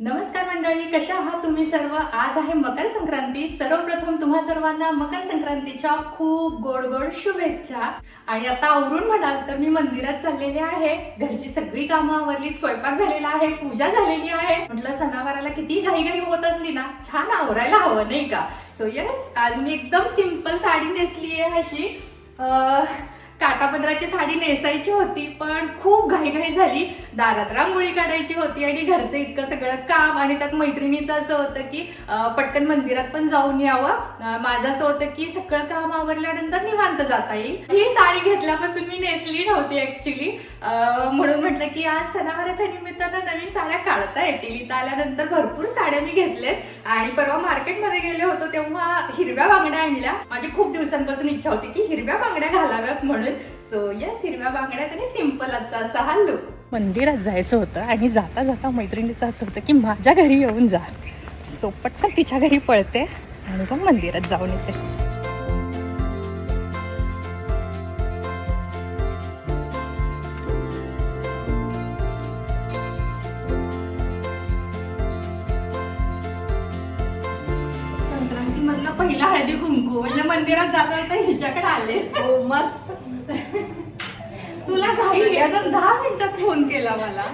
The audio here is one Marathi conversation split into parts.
नमस्कार मंडळी कशा आहात तुम्ही सर्व? आज आहे मकर संक्रांती. सर्वप्रथम तुम्हा सर्वांना मकर संक्रांतीच्या खूप गोड गोड शुभेच्छा. आणि आता आवरून म्हणाल तर मी मंदिरात चाललेले आहे. घरची सगळी कामं आवरली स्वयंपाक झालेला आहे पूजा झालेली आहे. म्हटलं सणावाराला किती घाई घाई होत असली ना छान आवरायला हवं नाही का? सो यस आज मी एकदम सिंपल साडी नेसली आहे अशी काटापदराची साडी नेसायची होती पण खूप घाईघाई झाली. दारात रांगोळी काढायची होती आणि घरचं इतकं सगळं काम आणि त्यात मैत्रिणीचं असं होतं की पटकन मंदिरात पण जाऊन यावं. माझं असं होतं की सगळं काम आवरल्यानंतर निवांत जाता येईल. ही साडी घेतल्यापासून मी नेसली नव्हती ऍक्च्युली म्हणून म्हटलं की आज सणावाराच्या निमित्तानं नवीन साड्या काढता येतील. इथं आल्यानंतर भरपूर साड्या मी घेतल्यात आणि परवा मार्केटमध्ये गेले होतो तेव्हा हिरव्या बांगड्या आणल्या. माझी खूप दिवसांपासून इच्छा होती की हिरव्या बांगड्या घालाव्यात म्हणून. सो यस हिरव्या बांगड्यात आणि आजचा असा हा लुक मंदिरात जायचं होतं आणि जाता जाता मैत्रिणीचं असं होतं की माझ्या घरी येऊन जा. सो पटकन तिच्या घरी पळते आणि मग मंदिरात जाऊन येते. संक्रांती मधला पहिला हळदी कुंकू. म्हणजे मंदिरात जाता जाता हिच्याकडे आले. हो मस्त. दहा मिनिटात फोन केला मला.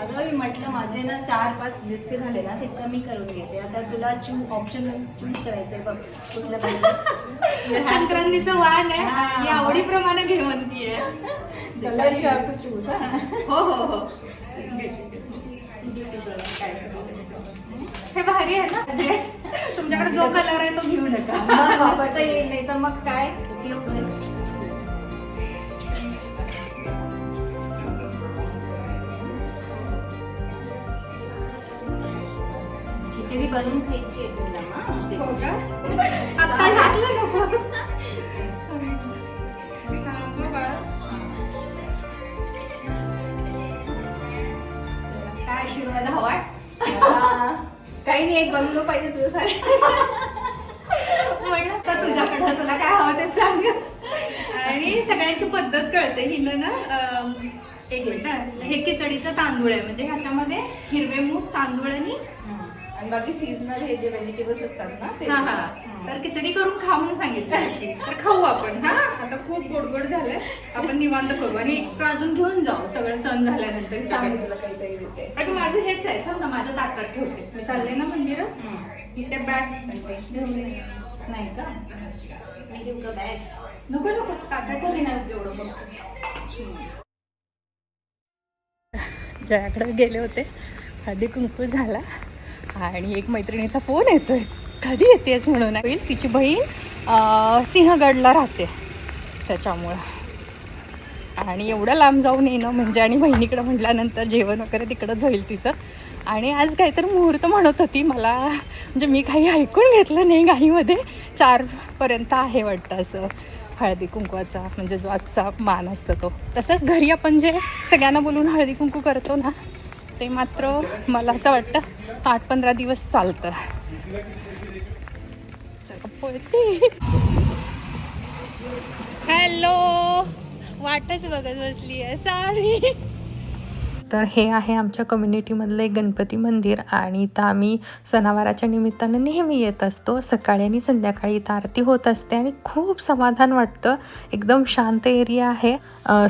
अगं मी म्हटलं माझे ना चार पाच जितके झाले ना तितकं मी करून घेते. आता तुला चू ऑप्शन चूज करायचंय बघ कुठलं पाहिजे. संक्रांतीचं वाण आहे. हा. ही आवडीप्रमाणे घे म्हणतीये colour you have to choose हो. हो हो हे. भारी आहे ना म्हणजे तुमच्याकडे जो कलर आहे तो घेऊ नका. वापरता येईल नाही तर मग काय? उपयोग नाही. बनवून खायची आहे तुला हो? आता घातलं नको काय आशीर्वाद हवाय. काही नाही एक बनवलं पाहिजे तुझ्यासाठी म्हणलं तर तुझ्याकडनं तुला काय हवं ते सांग. आणि सगळ्यांची पद्धत कळते हिनं ना एक मिनिट. हे खिचडीचं तांदूळ आहे. म्हणजे ह्याच्यामध्ये हिरवे मूग तांदूळ आणि आणि बाकी सीझनल हे जे व्हेजिटेबल्स असतात ना ते हा हा. तर खिचडी करून खा म्हणून सांगितलं अशी. तर खाऊ आपण हा? आता खूप गोड गोड झालंय. आपण निवांत करू. आणि एक्स्ट्रा अजून घेऊन जाऊ. सगळं सण झाल्यानंतर. तुला काहीतरी देते. माझं हेच आहे. थांब ना माझ्या ताटात ठेवते. मी चालले ना मंदिरात ही काय बॅग नाही का? मी घेऊ का बॅग नको नको. ठेवते ना एवढं बघ जयाकडे गेले होते. हळदी कुंकू झाला. आणि एक मैत्रिणीचा फोन येतोय. कधी येतेस म्हणून? होईल तिची बहीण सिंहगडला राहते त्याच्यामुळं. आणि एवढं लांब जाऊन येणं म्हणजे आणि बहिणीकडं म्हटल्यानंतर जेवण वगैरे तिकडंच होईल तिचं. आणि आज काहीतरी मुहूर्त म्हणत होती मला म्हणजे मी काही ऐकून घेतलं नाही घाईमध्ये चारपर्यंत आहे वाटतं असं. हळदी कुंकवाचा म्हणजे जो आजचा मान असतो तो. तसंच घरी आपण जे सगळ्यांना बोलून हळदी कुंकू करतो ना ते मात्र मला असं वाटतं आठ पंधरा दिवस चालतं. चला, हॅलो. वाटच बघत बसली आहे सॉरी तर हे आहे आमच्या कम्युनिटीमधलं एक गणपती मंदिर आणि इथं आम्ही सणावाराच्या निमित्तानं नेहमी येत असतो. सकाळी आणि संध्याकाळी इथं आरती होत असते आणि खूप समाधान वाटतं. एकदम शांत एरिया आहे.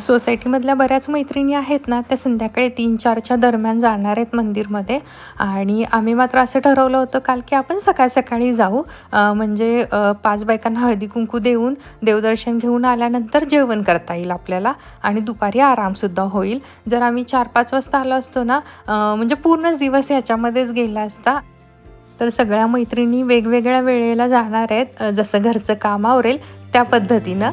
सोसायटीमधल्या बऱ्याच मैत्रिणी आहेत ना त्या संध्याकाळी तीन चारच्या दरम्यान जाणार आहेत मंदिरमध्ये. आणि आम्ही मात्र असं ठरवलं होतं काल की आपण सकाळ सकाळी जाऊ. म्हणजे पाच बायकांना हळदी कुंकू देऊन देवदर्शन घेऊन आल्यानंतर जेवण करता येईल आपल्याला आणि दुपारी आरामसुद्धा होईल. जर आम्ही चार पाच पाच वाजता आला असतो ना म्हणजे पूर्णच दिवस ह्याच्यामध्येच गेला असता. तर सगळ्या मैत्रिणी वेगवेगळ्या वेळेला जाणार आहेत जसं घरचं काम आवरेल त्या पद्धतीनं.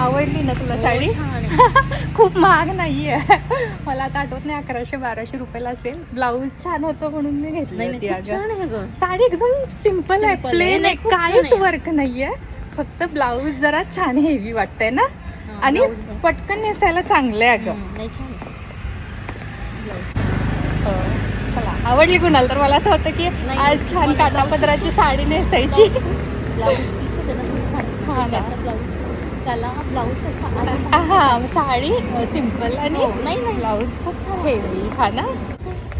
आवडली ना तुला हो, साडी? आहे. खूप महाग नाहीये. मला आता आठवत नाही अकराशे बाराशे रुपयाला असेल. ब्लाऊज छान होतं म्हणून मी घेतली नाही होती नाही, आहे साडी एकदम सिंपल आहे आहे. प्लेन आहे नाही, काहीच आहे. वर्क नाहीये. फक्त ब्लाऊज जरा छान हेवी वाटतंय ना? आणि. पटकन नेसायला चांगलं आहे अगं. नाही आहे. हो. चला. आवडली कुणाला तर? मला असं होतं की नाही, आज छान काटापदराची साडी नेसायची. हा त्याला ब्लाऊज. हा साडी? सिंपल आणि हो, नाही, नाही. ब्लाऊज? हेवी हा ना?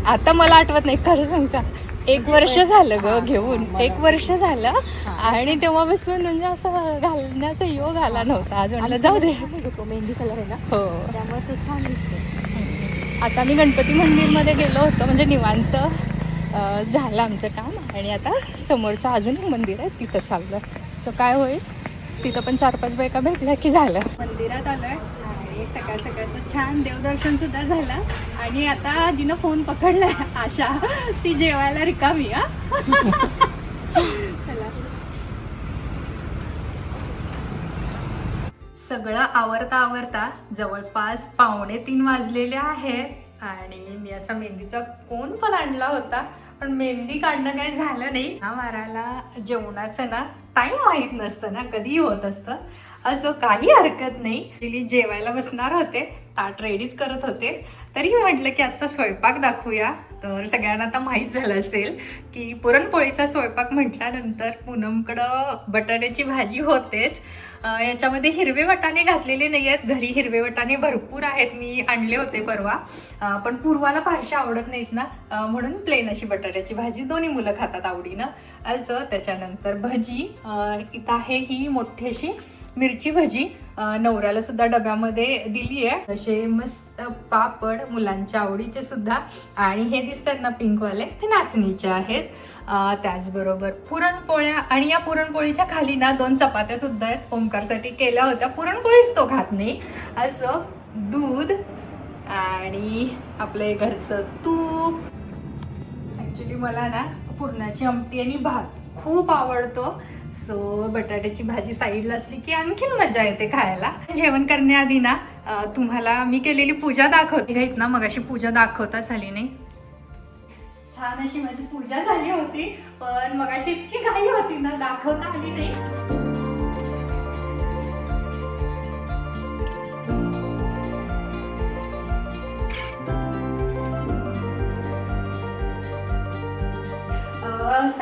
आता मला आठवत नाही खरं सांग का एक वर्ष झालं ग घेऊन. एक वर्ष झालं. आणि तेव्हापासून म्हणजे असं घालण्याचा योग आला नव्हता. आज म्हटलं आणि जाऊ दे. मेहंदी कलर आहे ना? हो. त्यामुळे तो छान दिसतो. आता मी गणपती मंदिरमध्ये गेलो होतो. म्हणजे निवांत झालं आमचं काम. आणि आता समोरचं अजून एक मंदिर आहे तिथं चाललं. सो काय होईल? तिथं पण चार पाच बायका भेटल्या की झालं. मंदिरात आलोय आणि सकाळ सकाळचं छान देवदर्शन सुद्धा झालं. आणि आता जिनं फोन पकडलाय आशा ती जेवायला रिकामी हा. चला. सगळं आवरता आवरता जवळपास पावणे तीन वाजलेले आहेत. आणि मी असा मेहंदीचा कोण पण आणला होता. पण मेहंदी काढणं काही झालं नाही. ना मारायला जेवणाचं ना टाईम माहीत नसतं ना कधीही होत असतं. असं काही हरकत नाही. Actually जेवायला बसणार होते ताट रेडीच करत होते. तरी म्हटलं की आजचा स्वयंपाक दाखवूया. तर सगळ्यांना आता माहीत झालं असेल की पुरणपोळीचा स्वयंपाक म्हटल्यानंतर पूनमकडं बटाट्याची भाजी होतेच. याच्यामध्ये हिरवे वटाणे घातलेले नाही आहेत घरी हिरवे वटाणे भरपूर आहेत. मी आणले होते परवा. पण पूर्वाला फारसे आवडत नाहीत ना. म्हणून प्लेन अशी बटाट्याची भाजी दोन्ही मुलं खातात आवडीनं. असं त्याच्यानंतर भजी. इथं आहे ही मोठी अशी मिरची भजी नवऱ्याला सुद्धा डब्यामध्ये दिली आहे असे मस्त पापड मुलांच्या आवडीचे सुद्धा. आणि हे दिसतात ना पिंकवाले ते नाचणीचे आहेत. त्याचबरोबर पुरणपोळ्या आणि या पुरणपोळीच्या खाली ना दोन चपात्या सुद्धा आहेत. ओंकारसाठी केल्या होत्या. पुरणपोळीच तो खात नाही. असं दूध आणि आपलं घरचं तूप. ॲक्च्युली मला ना पुरणाची आमटी आणि भात खूप आवडतो. सो बटाट्याची भाजी साईडला असली की आणखीन मजा येते खायला. जेवण करण्याआधी ना तुम्हाला मी केलेली पूजा दाखवते. घेत ना मग अशी पूजा दाखवता झाली नाही. छान अशी माझी पूजा झाली होती पण मग अशी इतकी घाई होती ना दाखवता आली नाही.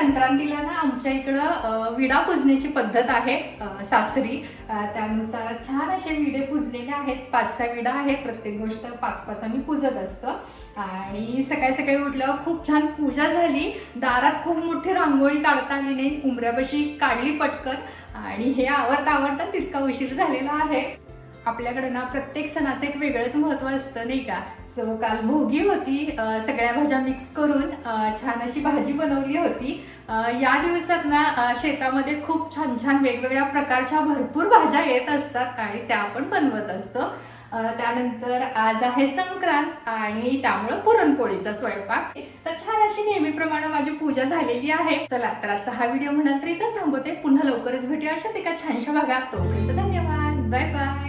संक्रांतीला ना आमच्या इकडं विडा पुजण्याची पद्धत आहे सासरी. त्यानुसार छान असे विडे पुजलेले आहेत. पाच सहा विडा आहेत प्रत्येक गोष्ट पाच पाच आम्ही पुजत असतो. आणि सकाळी सकाळी उठल्यावर खूप छान पूजा झाली. दारात खूप मोठी रांगोळी काढता आली नाही. उंबऱ्यापाशी काढली पटकन. आणि हे आवडता आवडताच इतका उशीर झालेला आहे. आपल्याकडे ना प्रत्येक सणाचं एक वेगळंच महत्त्व असतं नाही का? सो काल भोगी होती. सगळ्या भाज्या मिक्स करून छान अशी भाजी बनवली होती. या दिवसात ना शेतामध्ये खूप छान छान वेगवेगळ्या प्रकारच्या भरपूर भाज्या येत असतात आणि त्या आपण बनवत असतो. त्यानंतर आज आहे संक्रांत आणि त्यामुळं पुरणपोळीचा स्वयंपाक. तर छान अशी नेहमीप्रमाणे माझी पूजा झालेली आहे. चला तर आजचा हा व्हिडिओ म्हणा तर थांबवते. पुन्हा लवकरच भेटूया अशाच एका छानशा भागात. तोपर्यंत धन्यवाद. Bye bye.